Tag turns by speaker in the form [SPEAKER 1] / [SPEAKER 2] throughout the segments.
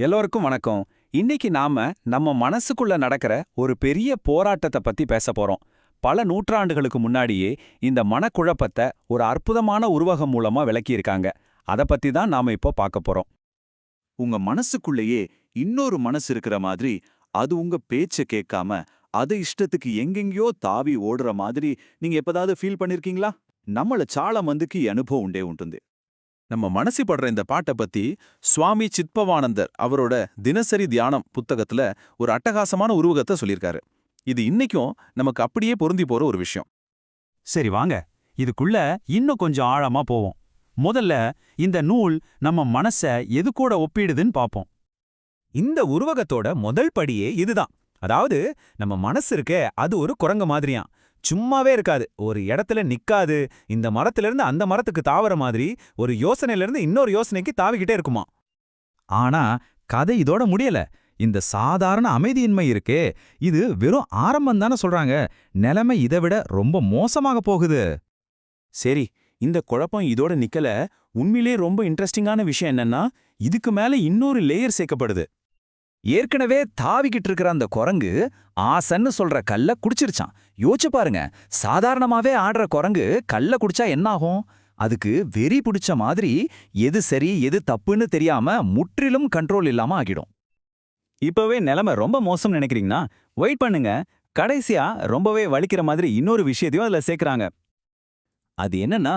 [SPEAKER 1] எல்லோருக்கும் வணக்கம் இன்னைக்கு நாம நம்ம மனசுக்குள்ள நடக்கிற ஒரு பெரிய போராட்டத்தை பத்தி பேச போறோம் பல நூற்றாண்டுகளுக்கு முன்னாடியே இந்த மனக்குழப்பத்தை ஒரு அற்புதமான உருவகம் மூலமா விளக்கியிருக்காங்க அத பத்தி தான் நாம இப்போ பார்க்க போறோம்
[SPEAKER 2] உங்க மனசுக்குள்ளேயே இன்னொரு மனசு இருக்கிற மாதிரி அது உங்க பேச்ச கேட்காம அது இஷ்டத்துக்கு எங்கெங்கயோ தாவி ஓடுற மாதிரி நீங்க எப்பதாவது ஃபீல் பண்ணிருக்கீங்களா நம்மள சால மந்துக்கு ఈ அனுபவம் உண்டே ఉంటుంది நம்ம மனசு படுற இந்த பாட்டை பத்தி சுவாமி சித்பவானந்தர் அவரோட தினசரி தியானம் புத்தகத்துல ஒரு அட்டகாசமான உருவகத்தை சொல்லியிருக்காரு. இது இன்னைக்கும் நமக்கு அப்படியே பொருந்தி போற ஒரு விஷயம்.
[SPEAKER 3] சரி வாங்க. இதுக்குள்ள இன்னும் கொஞ்சம் ஆழமா போவோம். முதல்ல இந்த நூல் நம்ம மனச எது கூட ஒப்பிடுதுன்னு பாப்போம்.
[SPEAKER 4] இந்த உருவகத்தோட முதல் படியே இதுதான். அதாவது நம்ம மனசு இருக்கே அது ஒரு குரங்கு மாதிரியாம். சும்மாவே இருக்காது. ஒரு இடத்துல நிக்காது. இந்த மரத்துல இருந்து அந்த மரத்துக்கு தாவற மாதிரி ஒரு யோசனையிலிருந்து இன்னொரு யோசனைக்கு தாவிக்கிட்டே இருக்குமா ஆனா கதை இதோட முடியல. இந்த சாதாரண அமைதியின்மை இருக்கே. இது வெறும் ஆரம்பம் தானே சொல்றாங்க. நிலைமை இதை விட ரொம்ப மோசமாக போகுது.
[SPEAKER 2] சரி இந்த குழப்பம் இதோட நிக்கல. உண்மையிலே ரொம்ப இன்ட்ரெஸ்டிங்கான விஷயம் என்னன்னா இதுக்கு மேல இன்னொரு லேயர் சேர்க்கப்படுது.
[SPEAKER 4] ஏற்கனவே தாவிக்கிட்டு இருக்கிற அந்த குரங்கு ஆசன்னு சொல்ற கல்ல குடிச்சிருச்சான் யோசிச்சு பாருங்க சாதாரணமாவே ஆடுற குரங்கு கல்ல குடிச்சா என்னாகும்? அதுக்கு வெறி பிடிச்ச மாதிரி எது சரி எது தப்புன்னு தெரியாம முற்றிலும் கண்ட்ரோல் இல்லாம ஆகிடும். இப்பவே நிலைமை ரொம்ப மோசம் நினைக்கிறீங்கன்னா வெயிட் பண்ணுங்க. கடைசியா ரொம்பவே வலிக்கிற மாதிரி இன்னொரு விஷயத்தையும் அதுல சேர்க்கறாங்க. அது என்னன்னா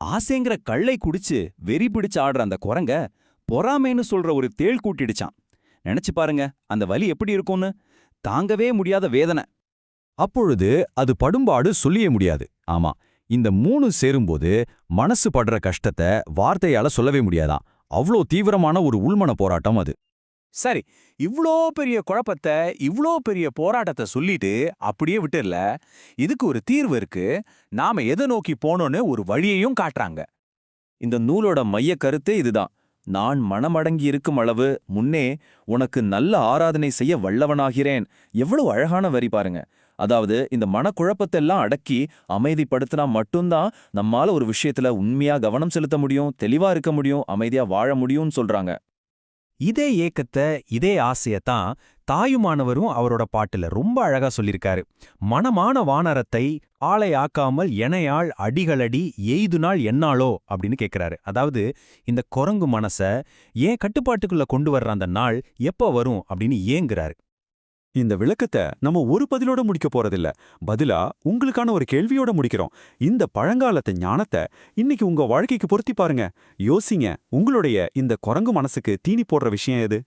[SPEAKER 4] ஆசைங்கிற கல்லை குடிச்சு வெறி பிடிச்சு ஆடுற அந்த குரங்க பொறாமைன்னு சொல்ற ஒரு தேள் கூட்டிடுச்சான் நினைச்சு பாருங்க அந்த வலி எப்படி இருக்கும்னு. தாங்கவே முடியாத வேதனை. அப்பொழுது அது படும்பாடு சொல்லியே முடியாது. ஆமா இந்த மூணு சேரும்போது மனசு படுற கஷ்டத்தை வார்த்தையால சொல்லவே முடியாதாம் அவ்ளோ தீவிரமான ஒரு உள்மன போராட்டம் அது.
[SPEAKER 1] சரி இவ்ளோ பெரிய குழப்பத்தை இவ்ளோ பெரிய போராட்டத்தை சொல்லிட்டு அப்படியே விட்டுல இதுக்கு ஒரு தீர்வு இருக்கு. நாம எதை நோக்கி போனோன்னு ஒரு வழியையும் காட்டுறாங்க.
[SPEAKER 2] இந்த நூலோட மைய கருத்தே இதுதான். நான் மனமடங்கி இருக்கும் அளவு முன்னே உனக்கு நல்ல ஆராதனை செய்ய வல்லவனாகிறேன். எவ்வளவு அழகான வரி பாருங்க. அதாவது இந்த மனக்குழப்பத்தெல்லாம் அடக்கி அமைதிப்படுத்தினா மட்டும்தான் நம்மால ஒரு விஷயத்துல உண்மையா கவனம் செலுத்த முடியும் தெளிவா இருக்க முடியும் அமைதியா வாழ முடியும்னு சொல்றாங்க.
[SPEAKER 4] இதே ஏக்கத்தை இதே ஆசையத்தான் தாயுமானவரும் அவரோட பாட்டுல ரொம்ப அழகா சொல்லியிருக்காரு. மனமான வானரத்தை ஆளை ஆக்காமல் எனையாள் அடிகளடி எய்து நாள் என்னாளோ அப்படின்னு கேட்கிறாரு அதாவது இந்த குரங்கு மனச ஏன் கட்டுப்பாட்டுக்குள்ள கொண்டு வர்ற அந்த நாள் எப்ப வரும் அப்படின்னு ஏங்குறாரு.
[SPEAKER 3] இந்த விளக்கத்தை நம்ம ஒரு பதிலோட முடிக்க போறதில்ல. பதிலா உங்களுக்கான ஒரு கேள்வியோட முடிக்கிறோம். இந்த பழங்காலத்து ஞானத்தை இன்னைக்கு உங்க வாழ்க்கைக்கு பொருத்தி பாருங்க. யோசிங்க உங்களுடைய இந்த குரங்கு மனசுக்கு தீனி போடுற விஷயம் எது?